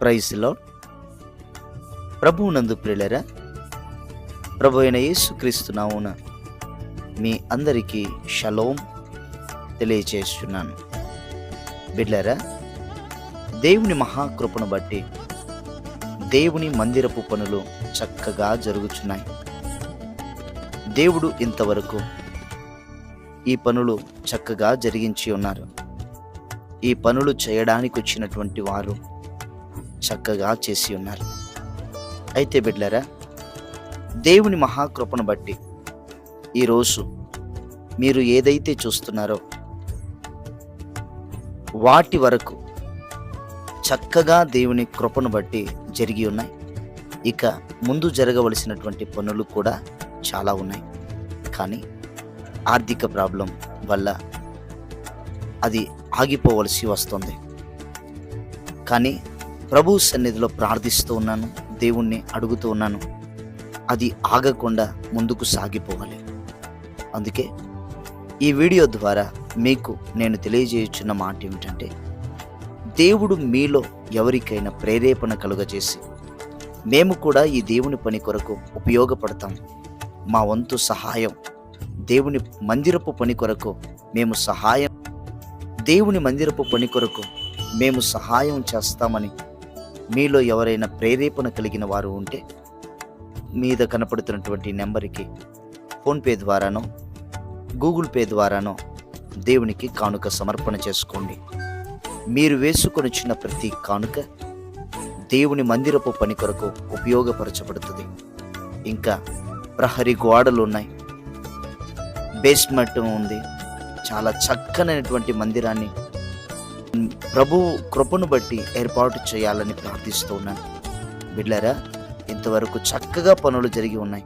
ప్రైజ్లో ప్రభువునందు ప్రియులరా ప్రభు అయిన యేసుక్రీస్తు నావున మీ అందరికీ షలోం తెలియచేస్తున్నాను. బిడ్లరా దేవుని మహాకృపను బట్టి దేవుని మందిరపు పనులు చక్కగా జరుగుచున్నాయి. దేవుడు ఇంతవరకు ఈ పనులు చక్కగా జరిగించి ఉన్నారు. ఈ పనులు చేయడానికి వచ్చినటువంటి వారు చక్కగా చేసి ఉన్నారు. అయితే బిడ్లరా దేవుని మహాకృపను బట్టి ఈరోజు మీరు ఏదైతే చూస్తున్నారో వాటి వరకు చక్కగా దేవుని కృపను బట్టి జరిగి ఉన్నాయి. ఇక ముందు జరగవలసినటువంటి పనులు కూడా చాలా ఉన్నాయి. కానీ ఆర్థిక ప్రాబ్లం వల్ల అది ఆగిపోవలసి వస్తుంది. కానీ ప్రభు సన్నిధిలో ప్రార్థిస్తూ ఉన్నాను దేవుణ్ణి అడుగుతూ ఉన్నాను. అది ఆగకుండా ముందుకు సాగిపోవాలి. అందుకే ఈ వీడియో ద్వారా మీకు నేను తెలియజేయుచున్న మాట ఏమిటంటే దేవుడు మీలో ఎవరికైనా ప్రేరేపణ కలుగజేసి మేము కూడా ఈ దేవుని పని కొరకు ఉపయోగపడతాం. మా వంతు సహాయం దేవుని మందిరపు పని కొరకు మేము సహాయం దేవుని మందిరపు పని కొరకు మేము సహాయం చేస్తామని మీలో ఎవరైనా ప్రేరేపణ కలిగిన వారు ఉంటే మీద కనపడుతున్నటువంటి నెంబర్కి ఫోన్పే ద్వారానో గూగుల్ పే ద్వారానో దేవునికి కానుక సమర్పణ చేసుకోండి. మీరు వేసుకొని వచ్చిన ప్రతి కానుక దేవుని మందిరపు పని కొరకు ఉపయోగపరచబడుతుంది. ఇంకా ప్రహరీ గోడలు ఉన్నాయి. బేస్మెంట్ ఉంది. చాలా చక్కనైనటువంటి మందిరాన్ని ప్రభువు కృపను బట్టి ఏర్పాటు చేయాలని ప్రార్థిస్తూ ఉన్నాను. బిడ్లరా ఇంతవరకు చక్కగా పనులు జరిగి ఉన్నాయి.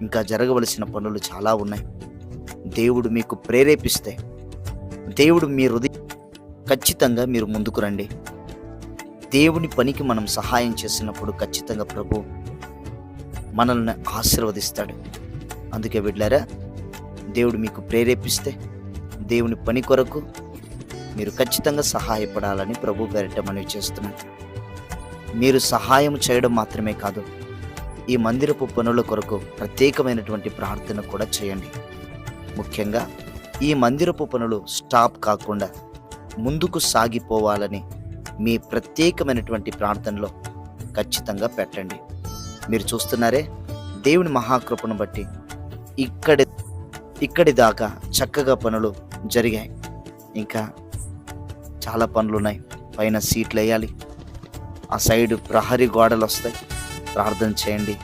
ఇంకా జరగవలసిన పనులు చాలా ఉన్నాయి. దేవుడు మీకు ప్రేరేపిస్తే దేవుడు మీ హృదయం ఖచ్చితంగా మీరు ముందుకు రండి. దేవుని పనికి మనం సహాయం చేసినప్పుడు ఖచ్చితంగా ప్రభు మనల్ని ఆశీర్వదిస్తాడు. అందుకే బిడ్లారా దేవుడు మీకు ప్రేరేపిస్తే దేవుని పని కొరకు మీరు ఖచ్చితంగా సహాయపడాలని ప్రభు పేరిట మనవి చేస్తున్నాను మీరు సహాయం చేయడం మాత్రమే కాదు ఈ మందిరపు పనుల కొరకు ప్రత్యేకమైనటువంటి ప్రార్థన కూడా చేయండి. ముఖ్యంగా ఈ మందిరపు పనులు స్టాప్ కాకుండా ముందుకు సాగిపోవాలని మీ ప్రత్యేకమైనటువంటి ప్రార్థనలో ఖచ్చితంగా పెట్టండి. మీరు చూస్తున్నారే దేవుని మహాకృపను బట్టి ఇక్కడి ఇక్కడి దాకా చక్కగా పనులు జరిగాయి. ఇంకా చాలా పనులు ఉన్నాయి పైన సీట్లు వేయాలి. ఆ సైడ్ ప్రహరీ గోడలు వస్తాయి. ప్రార్థన చేయండి.